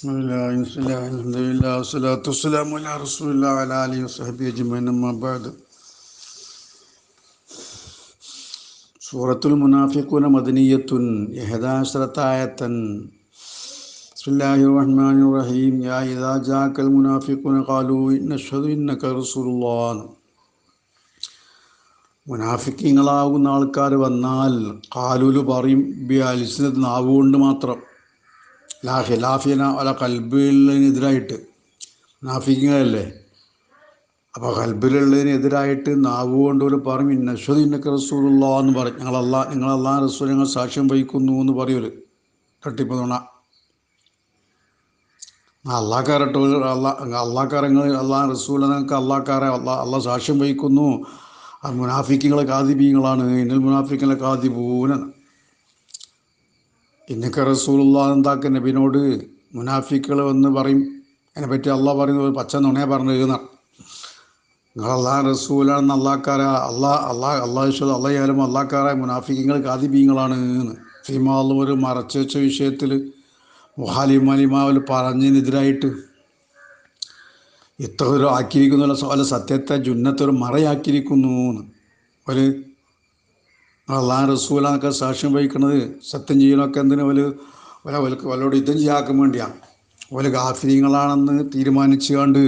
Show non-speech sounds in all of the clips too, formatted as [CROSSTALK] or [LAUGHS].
بسم الله بسم الله الحمد لله والصلاة والسلام على رسول الله وعلى آله وصحبه أجمعين أما بعد സൂറത്തുൽ മുനാഫിഖുന മദനിയത്തുൻ ഇഹദാശ്രത്തായത്തൻ ബിസ്മില്ലാഹിർ റഹ്മാനിർ റഹീം യാ ഇദാ ജാക്കൽ മുനാഫിഖുന ഖാലൂ നഷ്ഹദു ഇന്നക റസൂലുള്ളാഹ് മുനാഫിക്കീങ്ങളാവുന്ന ആൾക്കാർ വന്നാൽ കാലൂല് പറയും ബി അലിസ്നത്ത് നാവുകൊണ്ട് മാത്രം ലാ ഖിലാഫിന അല്ല കൽബിനെതിരായിട്ട് മുനാഫിക്കങ്ങളല്ലേ അപ്പോൾ കൽബിലുള്ളതിനെതിരായിട്ട് നാവ് കൊണ്ട് ഒരു പറഞ്ഞു ഇന്നശ്വത് ഇന്നക്ക് റസൂലുള്ള എന്ന് പറയും. ഞങ്ങളല്ലാ നിങ്ങളല്ലാ റസൂൽ ഞങ്ങൾ സാക്ഷ്യം വഹിക്കുന്നു എന്ന് പറയൂൽ തട്ടിപ്പ് തുണ അള്ളാക്കാരട്ടോ അള്ളാ അള്ളാക്കാരങ്ങൾ അള്ളാ റസൂൽ നിങ്ങൾക്ക് അള്ളാക്കാരെ അള്ളാ അള്ളാ സാക്ഷ്യം വഹിക്കുന്നു. ആ മുനാഫിക്കങ്ങളെ കാതിബീങ്ങളാണ്. ഇന്നൽ മുനാഫിക്കങ്ങളെ കാതിബൂനാണ്. ഇന്നൊക്കെ റസൂലുള്ള എന്താക്ക നബിനോട് മുനാഫിക്കുകൾ വന്ന് പറയും? അതിനെപ്പറ്റി അള്ളാഹ് പറയുന്നത് പച്ച നുണയെ പറഞ്ഞിരുന്ന നിങ്ങൾ അള്ളാഹ് റസൂലാണെന്ന് അള്ളാഹ്ക്കാര അള്ളാഹ് അള്ളാഹ് അള്ളാഹ് വിശ്വ അള്ളാഹ് ആയാലും അള്ളാഹ്ക്കാരായ മുനാഫിക്കങ്ങൾ കാതിബീങ്ങളാണ് എന്ന്. ഫിമാളും ഒരു മറച്ചു വെച്ച വിഷയത്തിൽ മുഹാലിമാലിമാവൽ പറഞ്ഞതിനെതിരായിട്ട് ഇത്ര ഒരു ആക്കിയിരിക്കുന്നു അല്ല സത്യത്തെ ജുന്നത്തൊരു മറയാക്കിയിരിക്കുന്നു എന്ന്. ഒരു അള്ളാഹ് റസൂലൊക്കെ സാക്ഷ്യം വഹിക്കുന്നത് സത്യം ചെയ്യണമൊക്കെ എന്തിനു? വൽ വല ഒലക്ക് വലോട് യുദ്ധം ചെയ്യാക്കാൻ വേണ്ടിയാണ്. ഓൽ ഗാഫിരിങ്ങളാണെന്ന് തീരുമാനിച്ചു കണ്ട്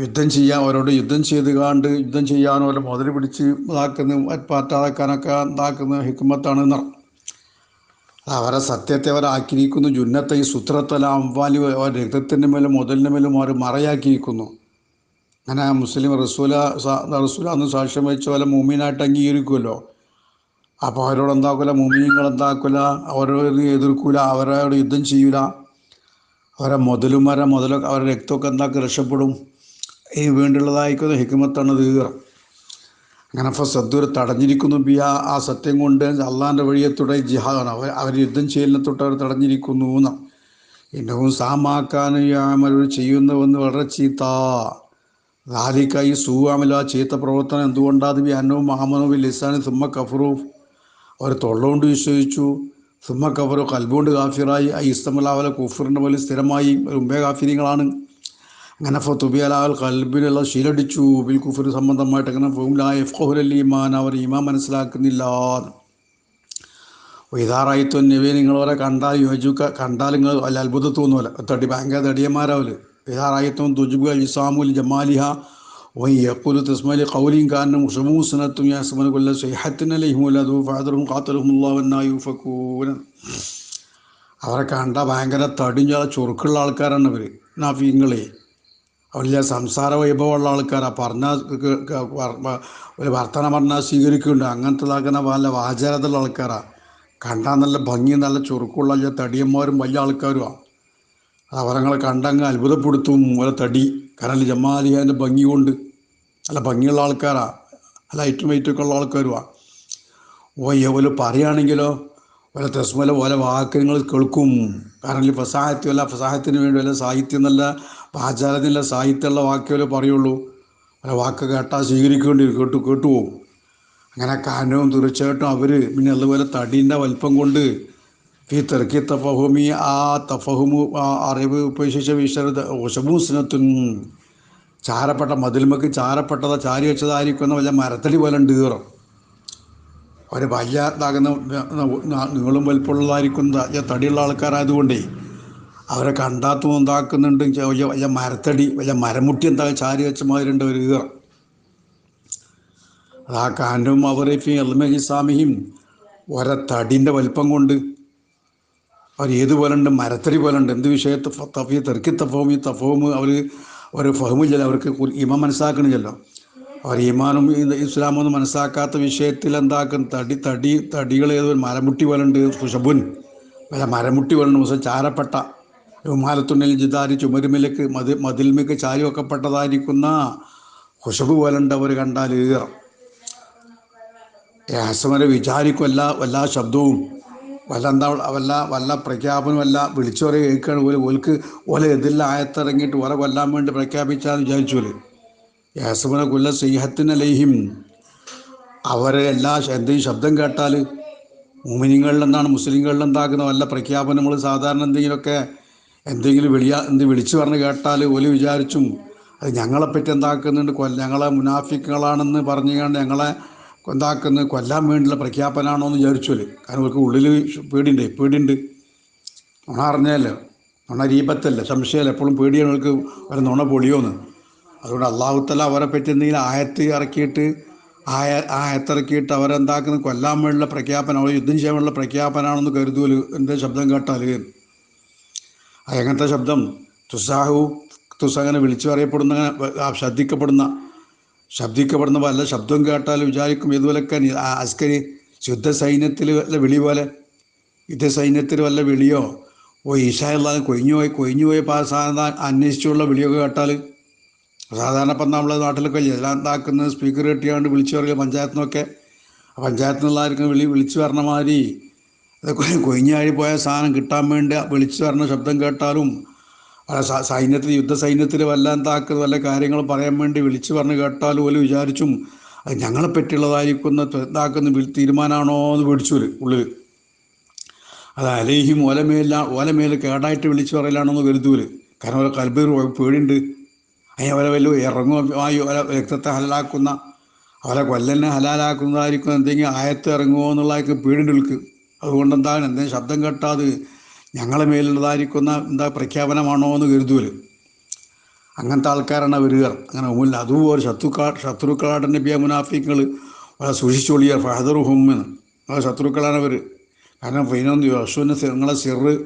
യുദ്ധം ചെയ്യാൻ അവരോട് യുദ്ധം ചെയ്ത് കാണ്ട് യുദ്ധം ചെയ്യാൻ ഓലെ മുതൽ പിടിച്ച് ഇതാക്കുന്ന പാറ്റാതാക്കാനൊക്കെ ഇതാക്കുന്ന ഹിക്കുമത്താണ് എന്നർ അവരെ സത്യത്തെ അവരാക്കിയിരിക്കുന്നു ജുന്നത്തെ ഈ സുത്രത്തല അംവാലി രക്തത്തിന്റെ മേലും മുതലിന്റെ മേലും അവർ മറയാക്കിയിരിക്കുന്നു. അങ്ങനെ മുസ്ലിം റസൂല റസൂല അന്ന് സാക്ഷ്യം വഹിച്ച പോലെ മൂമീനായിട്ട് അംഗീകരിക്കുമല്ലോ അപ്പോൾ അവരോട് എന്താക്കില്ല മുമിയങ്ങൾ എന്താക്കില്ല അവരോട് എതിർക്കൂല അവരോട് യുദ്ധം ചെയ്യൂല. അവരെ മുതലും വരെ മുതലൊക്കെ അവരുടെ രക്തമൊക്കെ എന്താക്കി രക്ഷപ്പെടും. ഈ വേണ്ടിയുള്ളതായിക്കുന്ന ഹിക്കുമത്താണ് തീർ അങ്ങനെ അപ്പോൾ സദ്ദൂർ തടഞ്ഞിരിക്കുന്നു ബിയ ആ സത്യം കൊണ്ട് അള്ളാന്റെ വഴിയത്തുടെ ജിഹാദാണ് അവർ അവർ യുദ്ധം ചെയ്യലിനെ തൊട്ട് അവർ തടഞ്ഞിരിക്കുന്നു എന്ന് ഇന്നവും സാമാക്കാൻ യാമലൊരു ചെയ്യുന്നവെന്ന് വളരെ ചീത്ത. ലാലിക്കായി സൂവാമില ചീത്ത പ്രവർത്തനം എന്തുകൊണ്ടാണ് ബി അന്നവും മാമനവും ലിസാനും സുമ്മ കഫറു. അവർ തൊള്ളുകൊണ്ട് വിശ്വസിച്ചു. സുമ കവറോ കൽബുകൊണ്ട് കാഫിറായി. ഐ ഇസ്തമലാവല കുഫറിന്റെ പോലെ സ്ഥിരമായി ഉമ്പേ കാഫിനികളാണ് അങ്ങനെ ഫത്തുബിയലാൽ കൽബിലുള്ള ശീലടിച്ചു. ബിൽ കുഫർ സംബന്ധമായിട്ട് അങ്ങനെ ഫുംലാ എഫ്ഹുരൽ ഈമാൻ. അവർ ഈമാൻ മനസ്സിലാക്കുന്നില്ല. ഇതാറായിത്തു നബി നിങ്ങളവരെ കണ്ടാൽ യോജിക്ക കണ്ടാൽ നിങ്ങൾ അല്ല അത്ഭുതം തോന്നുമല്ല തടി ഭയങ്കര തടിയന്മാരാവൽ ഇതാറായിത്തും തുജുബ് ഇസാമുൽ ജമാലിഹ. وإن يقول تسمى لقول كأنهم شموس سنة يحسبون كل صيحة عليهم ولدوا فعذرهم قاتلهم الله وأنا يؤفكون അവരെ കണ്ട ഭയങ്കര തടിഞ്ഞ ചുറുക്കുള്ള ആൾക്കാരാണ് ഇവർ നാഫീങ്ങളെ അവരില്ല സംസാര വൈഭവമുള്ള ആൾക്കാരാണ് പറഞ്ഞാൽ ഒരു വർത്തമാനം പറഞ്ഞാൽ സ്വീകരിക്കുന്നുണ്ട് അങ്ങനത്തെ വല്ല വാചാരത്തുള്ള ആൾക്കാരാണ് കണ്ടാൽ നല്ല ഭംഗി നല്ല ചുറുക്കുള്ള തടിയന്മാരും വലിയ ആൾക്കാരുമാണ് അവരങ്ങളെ കണ്ടങ്ങ് അത്ഭുതപ്പെടുത്തും. ഓരോ തടി. കാരണം ജമാലിയാന്റെ ഭംഗി കൊണ്ട്. നല്ല ഭംഗിയുള്ള ആൾക്കാരാ. നല്ല ഐറ്റം വൈറ്റൊക്കെ ഉള്ള ആൾക്കാരുമാണ് ഓ ഓൽ പറയുകയാണെങ്കിലോ ഓല തെസ്മല ഓല വാക്കുകൾ കേൾക്കും. കാരണം ഫസാഹത്യം അല്ല ഫസാഹത്തിന് വേണ്ടി വല്ല സാഹിത്യം നല്ല ആചാരത്തിനുള്ള സാഹിത്യമുള്ള വാക്കുകളെ പറയുള്ളൂ. പല വാക്ക് കേട്ടാൽ സ്വീകരിക്കേണ്ടി കേട്ടു കേട്ടുപോകും അങ്ങനെ കാനവും തീർച്ചയായിട്ടും അവർ പിന്നെ അതുപോലെ തടീന്റെ വലിപ്പം കൊണ്ട് ഈ തെറുക്കി തഫഹുമി ആ തഫഹുമു അറിവ് ഉപേക്ഷിച്ച വിശരത ഉഷമൂസിനത്തു ചാരപ്പെട്ട മതിൽമക്ക് ചാരപ്പെട്ടത ചാരി വെച്ചതായിരിക്കുന്ന വല്ല മരത്തടി പോലെ ഉണ്ട് കീറും ഒരു വലിയ ഇതാകുന്ന നീളും വലിപ്പമുള്ളതായിരിക്കുന്ന തടിയുള്ള ആൾക്കാരായതുകൊണ്ടേ അവരെ കണ്ടാത്തും എന്താക്കുന്നുണ്ട് വലിയ വലിയ മരത്തടി വലിയ മരമുട്ടി എന്താ ചാരി വെച്ച മാതിരിണ്ട് ഒരു കീറം അതാ കാനും അവറിഫി എൽമഹി സ്വാമിയും ഒരേ തടിന്റെ വലിപ്പം കൊണ്ട് അവർ ഏതുപോലുണ്ട് മരത്തടി പോലെ ഉണ്ട് എന്ത് വിഷയത്തെ തഫി തെറുക്കി ഈ തഫവും അവർ ഒരു ഫഹമില്ലല്ലോ അവർക്ക് ഇമ മനസ്സിലാക്കണില്ലല്ലോ. അവർ ഈമാനും ഇസ്ലാമൊന്നും മനസ്സിലാക്കാത്ത വിഷയത്തിൽ എന്താക്കും? തടി തടി തടികൾ ഏത് മരമുട്ടി പോലെ ഉണ്ട് സുഷബുൻ വല്ല മരമുട്ടി പോലെ ഉണ്ട് മുസം ചാരപ്പെട്ട. രുമാലത്തുണ്ണിൽ ജിദാരി ചുമരുമിലേക്ക് മതി മതിൽമിക്ക് ചാരി വെക്കപ്പെട്ടതായിരിക്കുന്ന ഹുഷബ് പോലെ ഉണ്ട് അവർ കണ്ടാൽ. ഏറെ. ഹസമരെ വിചാരിക്കും എല്ലാ എല്ലാ ശബ്ദവും. വല്ല എന്താ വല്ല വല്ല പ്രഖ്യാപനം വല്ല വിളിച്ചോരെ കേൾക്കുകയാണ് പോലെ ഓൽക്ക് ഓലെ എതിരിൽ ആയത്തിറങ്ങിയിട്ട് ഓരെ കൊല്ലാൻ വേണ്ടി പ്രഖ്യാപിച്ചാന്ന് വിചാരിച്ചോൽ യാസമന കൊല്ല സിംഹത്തിനലേഹിം അവരെ എല്ലാ എന്തെങ്കിലും ശബ്ദം കേട്ടാൽ മുമിനിങ്ങളിൽ എന്താണ് മുസ്ലിങ്ങളിൽ എന്താക്കുന്ന വല്ല പ്രഖ്യാപനങ്ങൾ സാധാരണ എന്തെങ്കിലുമൊക്കെ എന്തെങ്കിലും വിളിയാ എന്ത് വിളിച്ചു പറഞ്ഞ് കേട്ടാൽ ഓൽ വിചാരിച്ചും അത് ഞങ്ങളെപ്പറ്റി എന്താക്കുന്നുണ്ട് കൊല്ല ഞങ്ങളെ മുനാഫിക്കുകളാണെന്ന് പറഞ്ഞുകൊണ്ട് ഞങ്ങളെ എന്താക്കുന്നത് കൊല്ലാൻ വേണ്ടിയുള്ള പ്രഖ്യാപനമാണോ എന്ന് വിചാരിച്ചോൽ കാരണം അവർക്ക് ഉള്ളിൽ പേടിയുണ്ട് പേടിയുണ്ട്. നുണ അറിഞ്ഞല്ലോ നുണ രീപത്തല്ല സംശയമല്ല. എപ്പോഴും പേടിയാണ് അവർക്ക് ഒരു നുണ പൊളിയോന്ന്. അതുകൊണ്ട് അള്ളാഹുത്തല അവരെ പറ്റി എന്തെങ്കിലും ആയത്ത് ഇറക്കിയിട്ട് ആയ ആയത്തിറക്കിയിട്ട് അവരെന്താക്കുന്ന കൊല്ലാൻ വേണ്ടിയുള്ള പ്രഖ്യാപനം അവർ യുദ്ധം ചെയ്യാൻ വേണ്ടിയുള്ള പ്രഖ്യാപനമാണെന്ന് കരുതുമല്ലോ എന്റെ ശബ്ദം കേട്ടാൽ എങ്ങനത്തെ ശബ്ദം? തുസാഹു തുസ് അങ്ങനെ വിളിച്ചു പറയപ്പെടുന്ന അങ്ങനെ ആ ശ്രദ്ധിക്കപ്പെടുന്ന ശബ്ദിക്കപ്പെടുന്ന വല്ല ശബ്ദം കേട്ടാൽ വിചാരിക്കും ഇതുപോലൊക്കെ അസ്കരി ശുദ്ധ സൈന്യത്തിൽ വല്ല വിളി പോലെ. യുദ്ധ സൈന്യത്തിൽ വല്ല വിളിയോ? ഓ ഈശായുള്ള കൊഴിഞ്ഞു പോയി കൊഴിഞ്ഞു പോയി സാധാരണ അന്വേഷിച്ചുള്ള വിളിയൊക്കെ കേട്ടാൽ സാധാരണ ഇപ്പം നമ്മളെ നാട്ടിലൊക്കെ എല്ലാം ഇതാക്കുന്നത് സ്പീക്കർ കെട്ടിയാണ്ട് വിളിച്ചു പറയുക പഞ്ചായത്തിൽ നിന്നൊക്കെ ആ നിന്നുള്ള ആർക്കും വിളി വിളിച്ചു പറഞ്ഞ മാതിരി. അത് കൊഴിഞ്ഞാഴി പോയ സാധനം കിട്ടാൻ വേണ്ടി വിളിച്ചു പറഞ്ഞ ശബ്ദം കേട്ടാലും സൈന്യത്തിൽ യുദ്ധ സൈന്യത്തിൽ വല്ല എന്താക്കുന്നത് വല്ല കാര്യങ്ങൾ പറയാൻ വേണ്ടി വിളിച്ചു പറഞ്ഞ് കേട്ടാൽ പോലും വിചാരിച്ചും അത് ഞങ്ങളെ പറ്റിയുള്ളതായിരിക്കുന്ന ഇതാക്കുന്ന തീരുമാനമാണോ എന്ന് പേടിച്ചു വരും ഉള്ളിൽ അത് അലേഹിം ഓലമേല ഓലമേൽ കേടായിട്ട് വിളിച്ചു പറയലാണെന്ന് കരുതൂൽ കാരണം അവരെ കൽബീർ പേടിയുണ്ട്. അതിന് അവരെ വല്ല ഇറങ്ങും ആയി ഓല രക്തത്തെ ഹലാക്കുന്ന അവരെ കൊല്ലനെ ഹലാലാക്കുന്നതായിരിക്കും എന്തെങ്കിലും ആയത്ത് ഇറങ്ങുമോ എന്നുള്ളതൊക്കെ പേടിയുണ്ട് ഉൾക്ക് അതുകൊണ്ട് എന്താണ് എന്തെങ്കിലും ശബ്ദം കേട്ടാത് ഞങ്ങളെ മേലുള്ളതായിരിക്കുന്ന എന്താ പ്രഖ്യാപനമാണോ എന്ന് കരുതൂൽ. അങ്ങനത്തെ ആൾക്കാരാണ് വരിക. അങ്ങനെ മുല്ല അതുപോലെ ശത്രുക്കാ ശത്രുക്കളാട്ട നബിയ മുനാഫിക്കുകൾ വളരെ സൂക്ഷിച്ചൊളിയ ഫഹദറുഹും ഹുമെന്ന് ആ ശത്രുക്കളാണ് അവർ കാരണം ഫൈനൊന്ന് യശുവിന് നിങ്ങളെ സിറ്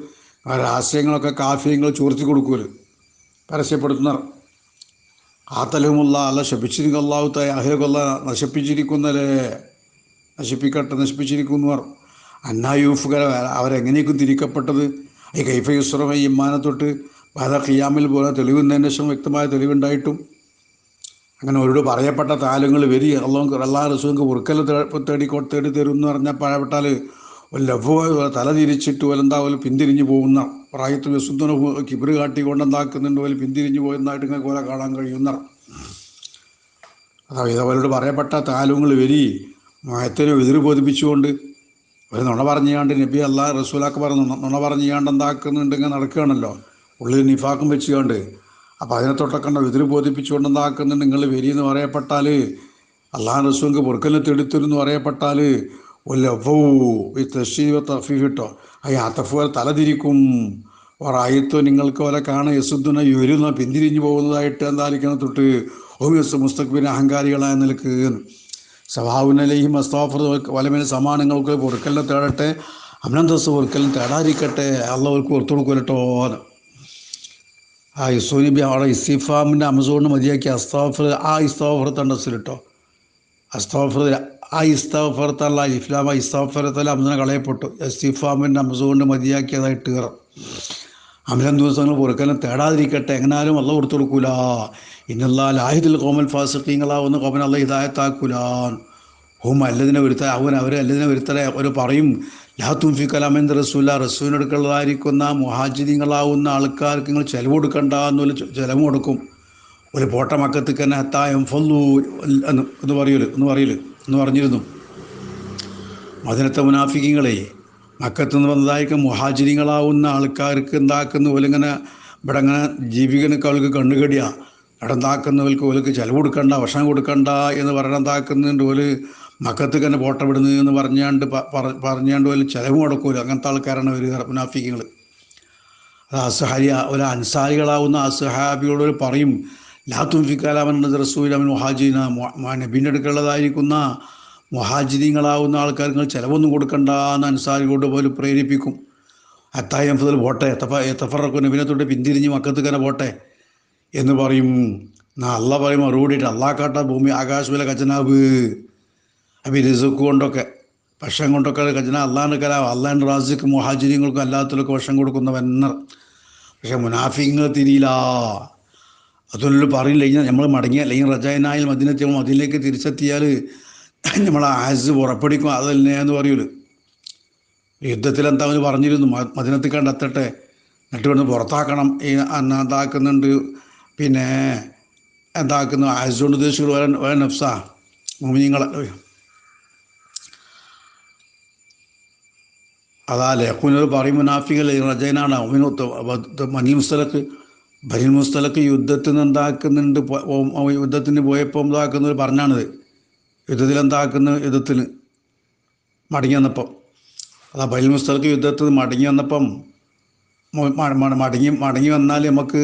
രഹസ്യങ്ങളൊക്കെ കാഫ്യങ്ങൾ ചോർത്തി കൊടുക്കൂൽ. പരസ്യപ്പെടുത്തുന്നവർ. ആത്തലഹുമുള്ള അല്ല ശപിച്ചിരിക്കും അള്ളാഹുത്ത അഹിലകൊല്ല നശിപ്പിച്ചിരിക്കുന്നല്ലേ? നശിപ്പിക്കട്ടെ നശിപ്പിച്ചിരിക്കുന്നവർ. അന്നായൂഫുകര അവരെങ്ങനെയൊക്കെ തിരിക്കപ്പെട്ടത്? ഈ കൈഫ യുസ്രമ ഈ ഇമ്മാനെ തൊട്ട് പല ഖിയാമിൽ പോലെ തെളിവുന്നതിന് ശേഷം വ്യക്തമായ തെളിവുണ്ടായിട്ടും. അങ്ങനെ അവരോട് പറയപ്പെട്ട താലങ്ങൾ വരി അള്ളാഹ് അള്ളാ റസൂക്ക് ഉറുക്കൽ തേടി തേടി തരും എന്ന് പറഞ്ഞാൽ പഴപ്പെട്ടാൽ ഒരു ലഭുവായി തല തിരിച്ചിട്ട് പോലെ എന്താ പോലെ പിന്തിരിഞ്ഞു പോകുന്ന പ്രായത്തിൽ വിശുദ്ധന കിബിറ് കാട്ടിക്കൊണ്ട് എന്താക്കുന്നുണ്ട് പോലെ പിന്തിരിഞ്ഞു പോയെന്നായിട്ട് നിങ്ങൾക്ക് പോലെ കാണാൻ കഴിയുന്ന. അതാ അവരോട് പറയപ്പെട്ട താലങ്ങൾ വരി മയത്തിനെ എതിർ ബോധിപ്പിച്ചുകൊണ്ട് ഒരു നുണ പറഞ്ഞുകൊണ്ട് നബി അല്ലാ റസൂലാക്ക് പറഞ്ഞു നുണ- പറഞ്ഞു പറഞ്ഞുകൊണ്ട് എന്താക്കുന്നുണ്ടെങ്കിൽ നടക്കുകയാണല്ലോ. ഉള്ളിൽ നിഫാക്കും വെച്ചുകൊണ്ട്. അപ്പോൾ അതിനെ തൊട്ടക്കണ്ട എതിര് ബോധിപ്പിച്ചുകൊണ്ട് എന്താക്കുന്നുണ്ട് നിങ്ങൾ വരി എന്ന് പറയപ്പെട്ടാൽ അള്ളാഹ് റസൂലിക്ക് പൊറുക്കലിനെ തെടുത്തിരുന്ന് പറയപ്പെട്ടാൽ ഒല്ലഫൂ ഈ തഷീവ തഫീഫിട്ടോ അത്തഫ് പോലെ തലതിരിക്കും ഒരായത്തോ നിങ്ങൾക്ക് പോലെ കാണാൻ യസുദ്ദുന യുരുന്ന പിന്തിരിഞ്ഞു പോകുന്നതായിട്ട് എന്തായിരിക്കണം തൊട്ട്? ഓ യസ് മുസ്തഖ്ബിന് അഹങ്കാരികളായ നിലയ്ക്ക് സഭാവുനലയും അസ്താഫർ വലമിന് സമാനങ്ങൾക്ക് പൊറുക്കലിനെ തേടട്ടെ അഭിനന്ദസ് ഒരുക്കലിനെ തേടാതിരിക്കട്ടെ അള്ളവർക്ക് പുറത്തു കൊടുക്കലട്ടോ ആ യുസൂനിബി അവിടെ ഇസ്തിഫാമിന്റെ അമസോണിന് മതിയാക്കി അസ്താഫർ ആ ഇസ്താഫർ തണ്ടസിലിട്ടോ അസ്താഫർ ആ ഇസ്താഫറത്തല്ല ഇഫ്ലാമ ഇസ്താഫറത്തല്ല അമസനെ കളയപ്പെട്ടു. ഇസ്തിഫാമിന്റെ അമസോണിന് മതിയാക്കിയതായിട്ട് കയറാം അമലം ദിവസങ്ങൾ പൊറുക്കലിനെ തേടാതിരിക്കട്ടെ. എങ്ങനാലും അള്ള കൊടുത്തു കൊടുക്കൂല. ഇന്നല്ലാ ലാഹിദിൽ കോമൽ ഫാസിഖീങ്ങളാവുന്ന കോമൻ അള്ള ഹിദായത്താക്കൂല. ഹും അല്ലതിനെ വരുത്ത അവൻ അവരെ അല്ലതിനെ വരുത്തല അവർ പറയും. ലാ തുംഫി കലാമൻ റസൂല റസൂലിനെടുക്കുള്ളതായിരിക്കുന്ന മുഹാജിദിങ്ങളാവുന്ന ആൾക്കാർക്ക് നിങ്ങൾ ചെലവ് കൊടുക്കണ്ട എന്നൊരു ചെലവ് കൊടുക്കും. ഒരു പോട്ട മക്കത്തേക്ക് തന്നെ ഹത്തായം ഫൊല്ലു എന്ന് പറയൽ എന്ന് പറയൽ എന്ന് പറഞ്ഞിരുന്നു. മദിനത്തെ മുനാഫിക്കങ്ങളെ മക്കത്ത് നിന്ന് വന്നതായിരിക്കും. മുഹാജിനികളാവുന്ന ആൾക്കാർക്ക് എന്താക്കുന്ന ഇങ്ങനെ ഇവിടെ ഇങ്ങനെ ജീവിക്കണക്ക് അവൾക്ക് കണ്ണുകടിയാ. ഇവിടെ എന്താക്കുന്നവർക്ക് ചിലവ് കൊടുക്കണ്ട ഭക്ഷണം കൊടുക്കണ്ട എന്ന് പറഞ്ഞ എന്താക്കുന്നുണ്ട് ഓൽ മക്കത്ത് തന്നെ പോട്ട എന്ന് പറഞ്ഞാണ്ട് പറഞ്ഞാണ്ട് ഓൽ ചിലവ് മുടക്കൂല അങ്ങനത്തെ ആൾക്കാരാണ് ഒരു മുനാഫിക്കുകൾ അത് അസഹാരി ഒരു അൻസാരികളാവുന്ന അസഹാബിയോട് പറയും ലാത്തും ഫിക്കാലാമൻ റസൂലമൻ മുഹാജിന നബീന്റെ അടുക്കുള്ളതായിരിക്കുന്ന മുഹാജിദീങ്ങളാവുന്ന ആൾക്കാർക്ക് നിങ്ങൾ ചിലവൊന്നും കൊടുക്കണ്ട എന്ന് അൻസാരികളോട് പോലും പ്രേരിപ്പിക്കും. അത്തായം മുതൽ പോട്ടെ എത്തഫ എത്തഫറക്കും നബിനെ തൊട്ട് പിന്തിരിഞ്ഞ് മക്കത്ത് തന്നെ പോട്ടെ എന്ന് പറയും. അല്ല പറയും മറുപടിയിട്ട് അള്ളാക്കാട്ട ഭൂമി ആകാശവില ഖജനാവ്. അപ്പം റിസുക്ക് കൊണ്ടൊക്കെ ഭക്ഷണം കൊണ്ടൊക്കെ ഖജന അള്ളാന്റെ കലാവ് അള്ളാന്റെ റാസിക്കും മുഹാജിരിങ്ങൾക്കും അല്ലാത്തവർക്കും കൊടുക്കുന്ന വന്നർ പക്ഷെ മുനാഫിങ്ങൾ തിരിയില്ല. അതൊന്നും പറയില്ല നമ്മൾ മടങ്ങിയ അല്ലെങ്കിൽ റജായനായാൽ മദിനത്തിൽ അതിലേക്ക് തിരിച്ചെത്തിയാൽ [LAUGHS] നമ്മൾ ആസ് പുറപ്പെടുക്കും അതല്ലേ എന്ന് പറയൂലു. യുദ്ധത്തിൽ എന്താ അവന് പറഞ്ഞിരുന്നു മദിനത്തിൽ കണ്ടെത്തട്ടെ എന്നിട്ട് ഇവിടുന്ന് പുറത്താക്കണം. ഈ അന്ന പിന്നെ എന്താക്കുന്നു? ആസുകൊണ്ട് ഉദ്ദേശിച്ചു വേറെ നഫ്സാ മുമിനിങ്ങളെ. അതാ ലേഖുനോട് പറയും മുനാഫികൾ റജൈനാണ്. മനി മുസ്തലക്ക് ബനി മുസ്തലക്ക് നിന്ന് എന്താക്കുന്നുണ്ട് യുദ്ധത്തിന് പോയപ്പോൾ എന്താക്കുന്നത് പറഞ്ഞാണിത്. യുദ്ധത്തിൽ എന്താക്കുന്നു യുദ്ധത്തിന് മടങ്ങി വന്നപ്പം അതാ ബൈൽ മുസ്തലക്ക് യുദ്ധത്തിൽ മടങ്ങി വന്നപ്പം മടങ്ങി മടങ്ങി വന്നാൽ നമുക്ക്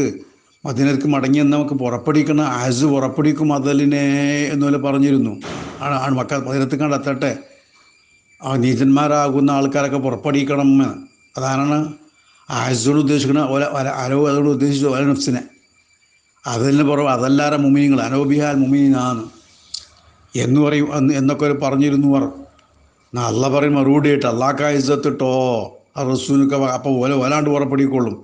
മദീനർക്ക് മടങ്ങി വന്നാൽ നമുക്ക് പുറപ്പെടിക്കണം ആസ് പുറപ്പെടിക്കും മദലിനെ എന്നുപോലെ പറഞ്ഞിരുന്നു. ആണ് മക്ക മദീനത്ത് കണ്ടെത്തട്ടെ ആ നീതന്മാരാകുന്ന ആൾക്കാരൊക്കെ പുറപ്പെടിക്കണം അതാണ് ആയസോട് ഉദ്ദേശിക്കുന്ന അനോ അതോട് ഉദ്ദേശിച്ചു ഓല നഫ്സിനെ. അതിന് പുറമെ അതല്ലാതെ മുമിനിങ്ങൾ അനോബിഹാൽ മുമിനാണ് എന്ന് പറയും എന്ന് എന്നൊക്കെ ഒരു പറഞ്ഞിരുന്നു അവർ. എന്നാ അല്ല പറയും മറുപടി ആയിട്ട് അള്ളാഹ് ഇസ്സത്തിട്ടോ ആ റസൂലൊക്കെ അപ്പോൾ ഓല ഓലാണ്ട് പുറപ്പെടിക്കൊള്ളും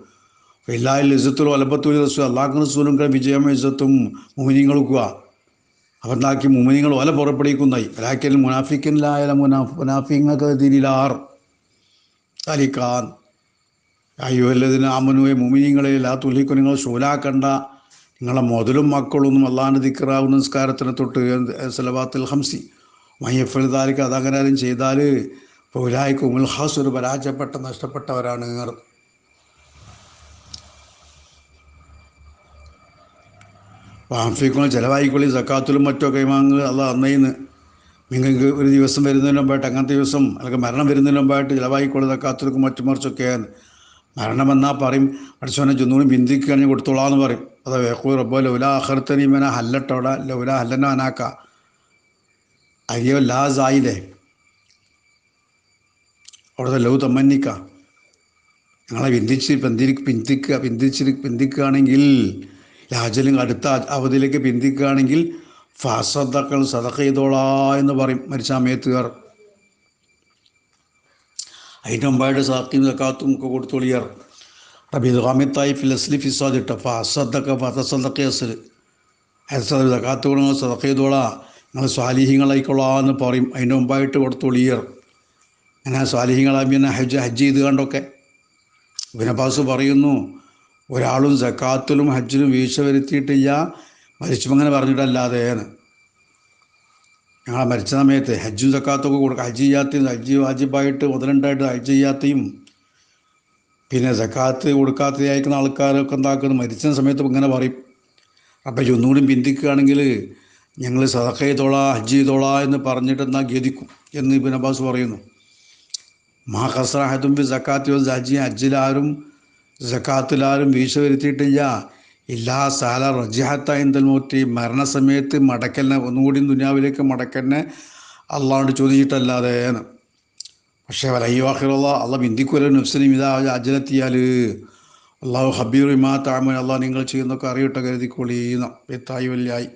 എല്ലാവരും ലിസത്തിലും ഒലപ്പത്തും റസൂൽ അള്ളാഹ് റസൂലും വിജയം ഇസ്സത്തും മുമിനിങ്ങൾക്കുക അപ്പം എന്താക്കി മുമിനിങ്ങൾ ഓല പുറപ്പെടിക്കുന്നായി ഒരാക്കൽ മുനാഫിക്കനിലായാലും മുനാഫ് മുനാഫിങ്ങൾക്ക് തിരിലാർ അലിക്കാൻ അയ്യോല്ലതിന് ആമനുവെ മുമിനിങ്ങളെ ലാ തുലിക്കു നിങ്ങൾ ശൂലാക്കണ്ട. നിങ്ങളെ മുതലും മക്കളൊന്നും അള്ളാന്റെ ദിക്കറാവ് നിസ്കാരത്തിന് തൊട്ട് സലവാത്തിൽ ഹംസി. മയ്യഫലിതാലിക്ക് അതങ്ങനെ ആരും ചെയ്താൽ പൗലായിക്ക് ഉൽഹാസ് ഒരു പരാജയപ്പെട്ട നഷ്ടപ്പെട്ടവരാണ് ഇങ്ങർ വാഫിക്കുള്ള സക്കാത്തിലും മറ്റൊക്കെ വാങ്ങുക അല്ല അന്നയിന്ന് നിങ്ങൾക്ക് ഒരു ദിവസം വരുന്നതിന് മുമ്പായിട്ട് അങ്ങനത്തെ ദിവസം അല്ലെങ്കിൽ മരണം വരുന്നതിന് മുമ്പായിട്ട് ചിലവായിക്കുള്ള സക്കാത്തിലും മറ്റു മറിച്ചൊക്കെയാണ്. മരണം എന്നാൽ പറയും പഠിച്ചവനെ ചൊന്നൂടി ബിന്ദിക്കുകയാണെങ്കിൽ കൊടുത്തോളാന്ന് പറയും. അത് വേക്കൂ റബ്ബോ ലൗല അഹർത്തനി മേന ഹല്ലട്ടോട ലൗല ഹല്ലന അനാക്ക. അയ്യോ ലാ സായിലേ. അവിടുത്തെ ലൗ തമ്മന്നിക്ക. ഞങ്ങളെ ബിന്ദിച്ച് പിന്തിരി പിന്തിക്കുക പിന്തിച്ച് പിന്തിക്കുകയാണെങ്കിൽ ലാജലും അടുത്ത അവധിയിലേക്ക് പിന്തിക്കുകയാണെങ്കിൽ ഫസദക്കൾ സദക്ക ചെയ്തോളാ എന്ന് പറയും മരിച്ച സമയത്തുകാർ അതിന്റെ മുമ്പായിട്ട് സാക്കിയും സക്കാത്തും ഒക്കെ കൊടുത്തോളിയാർ. റബി ഹാമിത്തായി ഫിലസ്ലി ഫിസാദ് ഇട്ട ഫാസദക്ക ഫസദ്ദക്ക അസൽ അസൽ സക്കാത്ത് കൊടുങ്ങൾ സദക്ക ചെയ്തോളാ. നിങ്ങൾ സ്വാലിഹ്യങ്ങളായിക്കൊള്ളാ എന്ന് പറയും. അതിന്റെ മുമ്പായിട്ട് കൊടുത്തോളിയർ. അങ്ങനെ സ്വാലിഹ്യങ്ങളായി പിന്നെ ഹജ്ജ് ഹജ്ജ് ചെയ്ത് കണ്ടൊക്കെ. ബിനബാസ് പറയുന്നു ഒരാളും സക്കാത്തിലും ഹജ്ജിലും വീഴ്ച വരുത്തിയിട്ടില്ല. മരിച്ചു അങ്ങനെ ഞങ്ങളെ മരിച്ച സമയത്ത് ഹജ്ജും സക്കാത്തൊക്കെ കൊടുക്കുക ഹജ്ജ് ചെയ്യാത്തയും ഹജ്ജ് വാജിബായിട്ട് മുതലുണ്ടായിട്ട് ഹജ്ജ് ചെയ്യാത്തയും പിന്നെ സക്കാത്ത് കൊടുക്കാത്തതായിരിക്കുന്ന ആൾക്കാരൊക്കെ എന്താക്കുന്നത് മരിച്ച സമയത്ത് ഇങ്ങനെ പറയും. അപ്പം ഒന്നുകൂടി ബിന്ദിക്കുകയാണെങ്കിൽ ഞങ്ങൾ സദക്ക ചെയ്തോളാ ഹജ്ജ് ചെയ്തോളാ എന്ന് പറഞ്ഞിട്ട് എന്നാൽ ഗതിക്കും എന്ന് ഇബിൻ അബ്ബാസ് പറയുന്നു. മാ ഖസ്രാഹത്തും ബി സക്കാത്തി ഹജ്ജി ഹജ്ജിലാരും സക്കാത്തിലാരും വീശ വരുത്തിയിട്ടില്ല. ഇല്ലാ സാല റജിഹത്ത എന്തൽ മൂറ്റി മരണസമയത്ത് മടക്കലിനെ ഒന്നുകൂടി ദുനിയാവിലേക്ക് മടക്കലിനെ അള്ളാണ്ട് ചോദിച്ചിട്ടല്ലാതെ എന്ന്. പക്ഷേ വലയ്യാഹിറുള്ള അള്ള ബിന്ദിക്കുല നഫ്സിനും ഇതാ അജലെത്തിയാൽ അള്ളാഹു ഹബീർ ഇമാ താമൻ അള്ളാഹ് നിങ്ങൾ ചെയ്യുന്നൊക്കെ അറിയട്ടെ കരുതിക്കൊള്ളീന്ന എത്തായി വല്യായി.